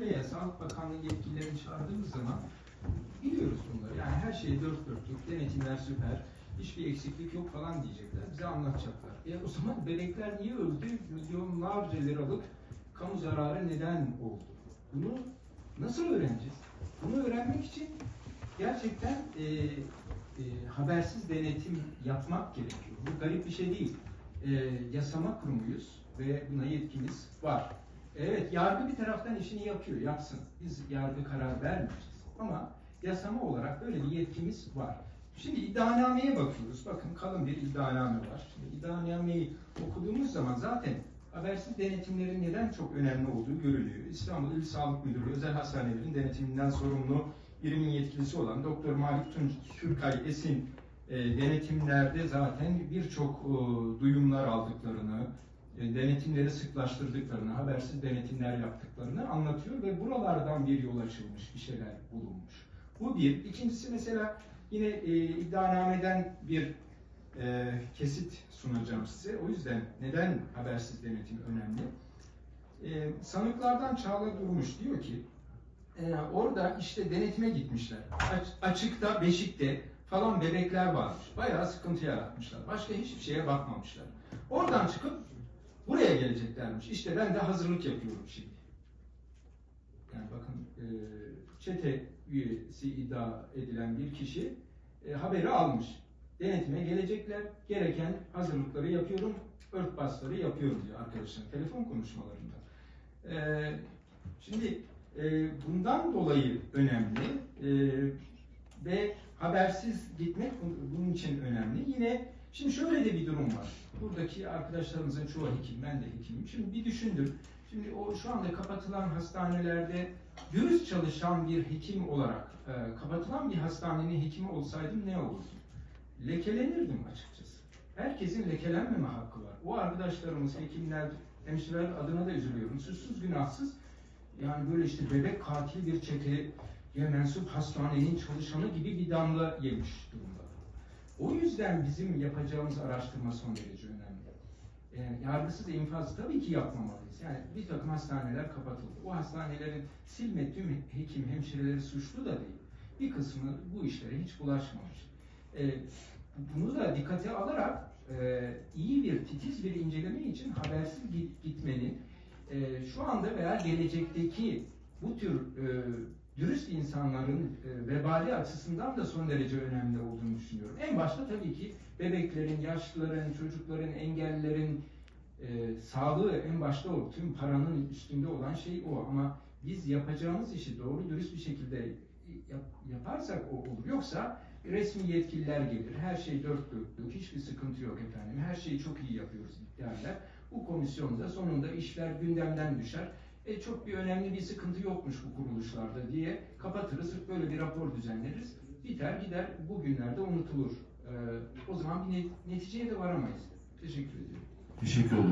veya Sağlık Bakanlığı yetkililerini çağırdığımız zaman biliyoruz bunları. Yani her şey dört dörtlük, denetimler süper, hiçbir eksiklik yok falan diyecekler. Bize anlatacaklar. E o zaman bebekler niye öldü? Milyonlarca liralık kamu zararı neden oldu? Bunu nasıl öğreneceğiz? Bunu öğrenmek için gerçekten e, e, habersiz denetim yapmak gerekiyor. Bu garip bir şey değil. E, yasama kurumuyuz ve buna yetkimiz var. Evet, yargı bir taraftan işini yapıyor, yapsın. Biz yargı karar vermeyeceğiz. Ama yasama olarak böyle bir yetkimiz var. Şimdi iddianameye bakıyoruz. Bakın kalın bir iddianame var. Şimdi iddianameyi okuduğumuz zaman zaten habersiz denetimlerin neden çok önemli olduğu görülüyor. İstanbul İl Sağlık Müdürlüğü özel hastanelerin denetiminden sorumlu birimin yetkilisi olan Doktor Malik Tunç Türkay Esin e, denetimlerde zaten birçok e, duyumlar aldıklarını, denetimleri sıklaştırdıklarını, habersiz denetimler yaptıklarını anlatıyor ve buralardan bir yol açılmış, bir şeyler bulunmuş. Bu bir. İkincisi mesela yine e, iddianameden bir e, kesit sunacağım size. O yüzden neden habersiz denetim önemli? E, sanıklardan Çağla Durmuş diyor ki, e, orada işte denetime gitmişler. Aç- açıkta, beşikte falan bebekler varmış. Bayağı sıkıntı yaratmışlar. Başka hiçbir şeye bakmamışlar. Oradan çıkıp buraya geleceklermiş. İşte ben de hazırlık yapıyorum şimdi. Yani bakın e, çete üyesi iddia edilen bir kişi e, haberi almış. Denetime gelecekler. Gereken hazırlıkları yapıyorum. Örtbasları yapıyorum diyor arkadaşlar telefon konuşmalarında. E, şimdi bundan dolayı önemli ve habersiz gitmek bu- bunun için önemli. Yine şimdi şöyle de bir durum var. Buradaki arkadaşlarımızın çoğu hekim, ben de hekimim. Şimdi bir düşündüm. Şimdi o şu anda kapatılan hastanelerde dürüst çalışan bir hekim olarak e, kapatılan bir hastanenin hekimi olsaydım ne olurdu? Lekelenirdim açıkçası. Herkesin lekelenmeme hakkı var. O arkadaşlarımız, hekimler, hemşireler adına da üzülüyorum. Suçsuz günahsız yani böyle işte bebek katil bir çeteye mensup hastanenin çalışanı gibi bir damla yemiş durumda. O yüzden bizim yapacağımız araştırma son derece önemli. E, yargısız infaz tabii ki yapmamalıyız. Yani bir takım hastaneler kapatıldı. O hastanelerin silme tüm hekim, hemşireleri suçlu da değil. Bir kısmı bu işlere hiç bulaşmamış. E, bunu da dikkate alarak e, iyi bir, titiz bir inceleme için habersiz git, gitmenin e, şu anda veya gelecekteki bu tür e, dürüst insanların e, vebali açısından da son derece önemli olduğunu düşünüyorum. En başta tabii ki bebeklerin, yaşlıların, çocukların, engellilerin e, sağlığı en başta o. Tüm paranın üstünde olan şey o. Ama biz yapacağımız işi doğru dürüst bir şekilde yap- yaparsak o olur. Yoksa resmi yetkililer gelir. Her şey dört dörtlük, hiçbir sıkıntı yok efendim. Her şeyi çok iyi yapıyoruz derler. Bu komisyonda sonunda işler gündemden düşer. E çok bir önemli bir sıkıntı yokmuş bu kuruluşlarda diye kapatırız. Böyle bir rapor düzenleriz. Biter gider bugünlerde unutulur. E, o zaman bir net- neticeye de varamayız. Teşekkür ediyorum. Teşekkür ederim.